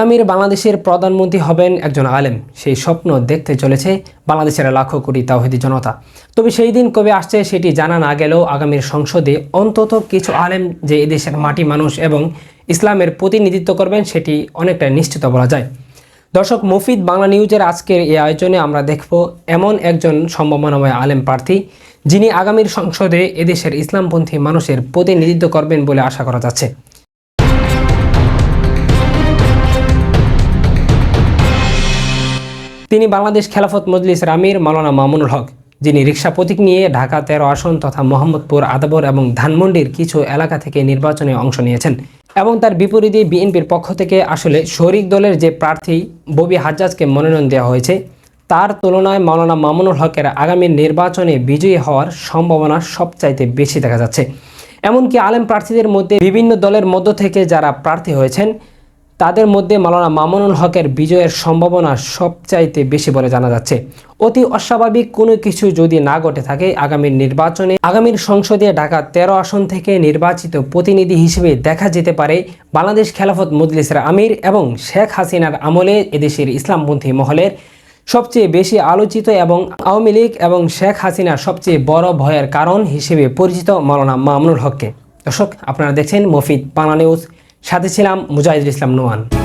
আগামীর বাংলাদেশের প্রধানমন্ত্রী হবেন একজন আলেম। সেই স্বপ্ন দেখতে চলেছে বাংলাদেশের লাখো কোটি তাওহিদি জনতা। তবে সেই দিন কবে আসছে সেটি জানা না গেলেও আগামীর সংসদে অন্তত কিছু আলেম যে এদেশের মাটি মানুষ এবং ইসলামের প্রতিনিধিত্ব করবেন সেটি অনেকটা নিশ্চিত বলা যায়। দর্শক, মুফিদ বাংলা নিউজের আজকের এই আয়োজনে আমরা দেখব এমন একজন সম্ভাবনাময় আলেম প্রার্থী, যিনি আগামীর সংসদে এদেশের ইসলামপন্থী মানুষের প্রতিনিধিত্ব করবেন বলে আশা করা যাচ্ছে। তিনি বাংলাদেশ খেলাফত মজলিসের আমির মাওলানা মামুনুল হক, যিনি রিক্সা প্রতীক নিয়ে ঢাকা তেরো আসন তথা মোহাম্মদপুর, আদাবর এবং ধানমন্ডির কিছু এলাকা থেকে নির্বাচনে অংশ নিয়েছেন এবং তার বিপরীতে বিএনপির পক্ষ থেকে আসলে শরিক দলের যে প্রার্থী ববি হাজ্জাজকে মনোনয়ন দেওয়া হয়েছে, তার তুলনায় মাওলানা মামুনুল হকের আগামী নির্বাচনে বিজয়ী হওয়ার সম্ভাবনা সবচাইতে বেশি দেখা যাচ্ছে। এমনকি আলেম প্রার্থীদের মধ্যে বিভিন্ন দলের মধ্য থেকে যারা প্রার্থী হয়েছেন তাদের মধ্যে মাওলানা মামুনুল হকের বিজয়ের সম্ভাবনা সবচাইতে বেশি বলে জানা যাচ্ছে। অতি অস্বাভাবিক কোনো কিছু যদি না ঘটে থাকে আগামীর নির্বাচনে, আগামীর সংসদে ঢাকা তেরো আসন থেকে নির্বাচিত প্রতিনিধি হিসেবে দেখা যেতে পারে বাংলাদেশ খেলাফত মজলিসের আমির এবং শেখ হাসিনার আমলে এদেশের ইসলামপন্থী মহলের সবচেয়ে বেশি আলোচিত এবং আওয়ামী লীগ এবং শেখ হাসিনার সবচেয়ে বড় ভয়ের কারণ হিসেবে পরিচিত মাওলানা মামুনুল হককে। দর্শক, আপনারা দেখছেন মফিদ বাংলা নিউজ। সাথে ছিলাম মুজাহিদুল ইসলাম নোমান